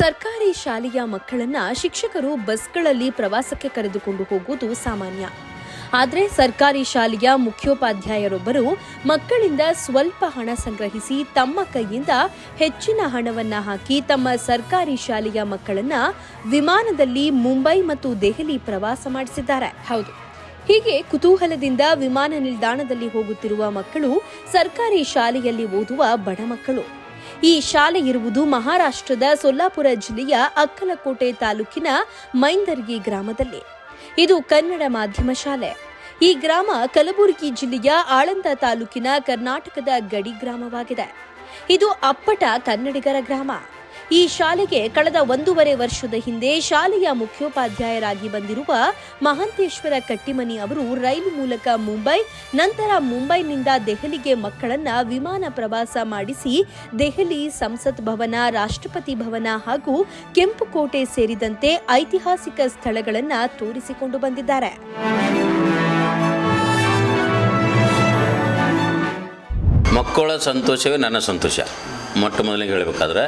ಸರ್ಕಾರಿ ಶಾಲೆಯ ಮಕ್ಕಳನ್ನ ಶಿಕ್ಷಕರು ಬಸ್ಗಳಲ್ಲಿ ಪ್ರವಾಸಕ್ಕೆ ಕರೆದುಕೊಂಡು ಹೋಗುವುದು ಸಾಮಾನ್ಯ. ಆದರೆ ಸರ್ಕಾರಿ ಶಾಲೆಯ ಮುಖ್ಯೋಪಾಧ್ಯಾಯರೊಬ್ಬರು ಮಕ್ಕಳಿಂದ ಸ್ವಲ್ಪ ಹಣ ಸಂಗ್ರಹಿಸಿ ತಮ್ಮ ಕೈಯಿಂದ ಹೆಚ್ಚಿನ ಹಣವನ್ನು ಹಾಕಿ ತಮ್ಮ ಸರ್ಕಾರಿ ಶಾಲೆಯ ಮಕ್ಕಳನ್ನ ವಿಮಾನದಲ್ಲಿ ಮುಂಬೈ ಮತ್ತು ದೆಹಲಿ ಪ್ರವಾಸ ಮಾಡಿಸಿದ್ದಾರೆ. ಹೌದು. ಹೀಗೆ ಕುತೂಹಲದಿಂದ ವಿಮಾನ ನಿಲ್ದಾಣದಲ್ಲಿ ಹೋಗುತ್ತಿರುವ ಮಕ್ಕಳು ಸರ್ಕಾರಿ ಶಾಲೆಯಲ್ಲಿ ಓದುವ ಬಡ ಮಕ್ಕಳು. ಈ ಶಾಲೆ ಇರುವುದು ಮಹಾರಾಷ್ಟ್ರದ ಸೊಲ್ಲಾಪುರ ಜಿಲ್ಲೆಯ ಅಕ್ಕಲಕೋಟೆ ತಾಲೂಕಿನ ಮೈಂದರ್ಗಿ ಗ್ರಾಮದಲ್ಲಿ. ಇದು ಕನ್ನಡ ಮಾಧ್ಯಮ ಶಾಲೆ. ಈ ಗ್ರಾಮ ಕಲಬುರಗಿ ಜಿಲ್ಲೆಯ ಆಳಂದ ತಾಲೂಕಿನ ಕರ್ನಾಟಕದ ಗಡಿ ಗ್ರಾಮವಾಗಿದೆ. ಇದು ಅಪ್ಪಟ ಕನ್ನಡಿಗರ ಗ್ರಾಮ. ಈ ಶಾಲೆಗೆ ಕಳೆದ ಒಂದೂವರೆ ವರ್ಷದ ಹಿಂದೆ ಶಾಲೆಯ ಮುಖ್ಯೋಪಾಧ್ಯಾಯರಾಗಿ ಬಂದಿರುವ ಮಹಾಂತೇಶ್ವರ ಕಟ್ಟಿಮನಿ ಅವರು ರೈಲು ಮೂಲಕ ಮುಂಬೈ, ನಂತರ ಮುಂಬೈನಿಂದ ದೆಹಲಿಗೆ ಮಕ್ಕಳನ್ನ ವಿಮಾನ ಪ್ರವಾಸ ಮಾಡಿಸಿ ದೆಹಲಿ ಸಂಸತ್ ಭವನ, ರಾಷ್ಟ್ರಪತಿ ಭವನ ಹಾಗೂ ಕೆಂಪುಕೋಟೆ ಸೇರಿದಂತೆ ಐತಿಹಾಸಿಕ ಸ್ಥಳಗಳನ್ನು ತೋರಿಸಿಕೊಂಡು ಬಂದಿದ್ದಾರೆ. ಮಕ್ಕಳ ಸಂತೋಷವೇ ನನ್ನ ಸಂತೋಷ. ಮೊಟ್ಟ ಮೊದಲಿಗೆ ಹೇಳಬೇಕಾದ್ರೆ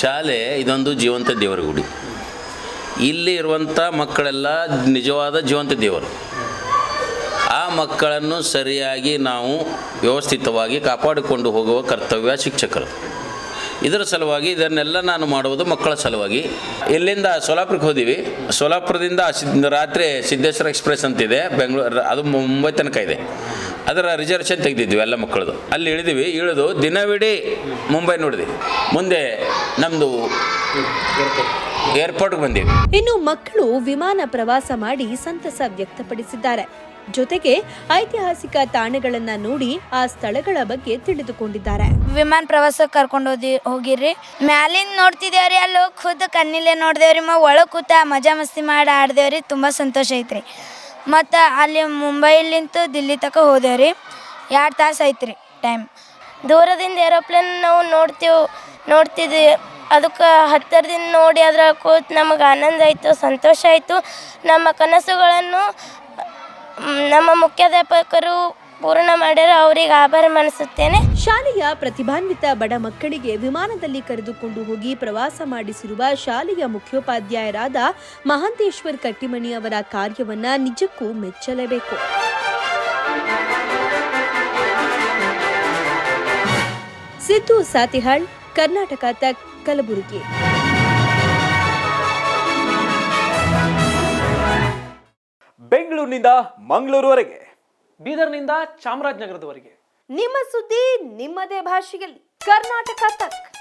ಶಾಲೆ ಇದೊಂದು ಜೀವಂತ ದೇವರ ಗುಡಿ. ಇಲ್ಲಿ ಇರುವಂಥ ಮಕ್ಕಳೆಲ್ಲ ನಿಜವಾದ ಜೀವಂತ ದೇವರು. ಆ ಮಕ್ಕಳನ್ನು ಸರಿಯಾಗಿ ನಾವು ವ್ಯವಸ್ಥಿತವಾಗಿ ಕಾಪಾಡಿಕೊಂಡು ಹೋಗುವ ಕರ್ತವ್ಯ ಶಿಕ್ಷಕರು. ಇದರ ಸಲುವಾಗಿ ಇದನ್ನೆಲ್ಲ ನಾನು ಮಾಡುವುದು ಮಕ್ಕಳ ಸಲುವಾಗಿ. ಇಲ್ಲಿಂದ ಸೋಲಾಪುರಕ್ಕೆ ಹೋದಿವಿ. ಸೋಲಾಪುರದಿಂದ ರಾತ್ರಿ ಸಿದ್ದೇಶ್ವರ ಎಕ್ಸ್ಪ್ರೆಸ್ ಅಂತಿದೆ. ಬೆಂಗಳೂರು ಅದು ಮುಂಬೈ ತನಕ ಇದೆ. ಅದರ ರಿಸರ್ವೇಷನ್ ತೆಗೆದಿದ್ವಿ ಎಲ್ಲ ಮಕ್ಕಳದು. ಅಲ್ಲಿ ಇಳಿದಿವಿ. ಇಳಿದು ದಿನವಿಡೀ ಮುಂಬೈ ನೋಡಿದ್ವಿ. ಮುಂದೆ ನಮ್ಮದು ಏರ್ಪೋರ್ಟ್ಗೆ ಬಂದೀವಿ. ಇನ್ನು ಮಕ್ಕಳು ವಿಮಾನ ಪ್ರವಾಸ ಮಾಡಿ ಸಂತಸ ವ್ಯಕ್ತಪಡಿಸಿದ್ದಾರೆ. ಜೊತೆಗೆ ಐತಿಹಾಸಿಕ ತಾಣಗಳನ್ನ ನೋಡಿ ಆ ಸ್ಥಳಗಳ ಬಗ್ಗೆ ತಿಳಿದುಕೊಂಡಿದ್ದಾರೆ. ವಿಮಾನ ಪ್ರವಾಸಕ್ಕೆ ಕರ್ಕೊಂಡು ಹೋದಿ ಹೋಗಿರಿ ಮ್ಯಾಲಿಂದ ನೋಡ್ತಿದ್ದೇವ್ರಿ ಅಲ್ಲಿ ಹೋಗಿ ಖುದ್ದು ಕಣ್ಣಿಲೆ ನೋಡಿದೇವ್ರಿ ಮ ಒಳಗೆ ಕೂತ ಮಜಾ ಮಸ್ತಿ ಮಾಡಿ ಆಡ್ದೇವ್ರಿ ತುಂಬ ಸಂತೋಷ ಐತ್ರಿ. ಮತ್ತು ಅಲ್ಲಿ ಮುಂಬೈಲಿಂತ ದಿಲ್ಲಿ ತಕ ಹೋದೇವ್ರಿ ಎರಡು ತಾಸು ಐತ್ರಿ ಟೈಮ್ ದೂರದಿಂದ ಏರೋಪ್ಲೇನ್ ನಾವು ನೋಡ್ತೀವಿ, ನೋಡ್ತಿದ್ವಿ. ಅದಕ್ಕೆ ಹತ್ತಿರದಿಂದ ನೋಡಿ ಅದ್ರ ಕೂತ್ ನಮಗೆ ಆನಂದ ಆಯಿತು, ಸಂತೋಷ ಆಯಿತು. ನಮ್ಮ ಕನಸುಗಳನ್ನು, ನಮ್ಮ ಮುಖ್ಯಾಧ್ಯಾಪಕರು ಪೂರ್ಣ ಮಾಡ್ಯಾರ, ಅವರಿಗೆ ಆಭಾರ ಮನಿಸುತ್ತೇನೆ. ಶಾಲೆಯ ಪ್ರತಿಭಾನ್ವಿತ ಬಡ ಮಕ್ಕಳಿಗೆ ವಿಮಾನದಲ್ಲಿ ಕರೆದುಕೊಂಡು ಹೋಗಿ ಪ್ರವಾಸ ಮಾಡಿಸಿರುವ ಶಾಲೆಯ ಮುಖ್ಯೋಪಾಧ್ಯಾಯರಾದ ಮಹಾಂತೇಶ್ವರ್ ಕಟ್ಟಿಮಣಿ ಅವರ ಕಾರ್ಯವನ್ನ ನಿಜಕ್ಕೂ ಮೆಚ್ಚಲೇಬೇಕು. ಸಿದ್ದು ಸಾತಿಹಾಳ್ ಕರ್ನಾಟಕ ತಕ್ ಕಲಬುರಗಿ. ಬೆಂಗಳೂರಿನಿಂದ ಮಂಗಳೂರುವರೆಗೆ. ಬೀದರ್ನಿಂದ ಚಾಮರಾಜನಗರದವರೆಗೆ. ನಿಮ್ಮ ಸುದ್ದಿ ನಿಮ್ಮದೇ ಭಾಷೆಯಲ್ಲಿ. ಕರ್ನಾಟಕ ತಕ್.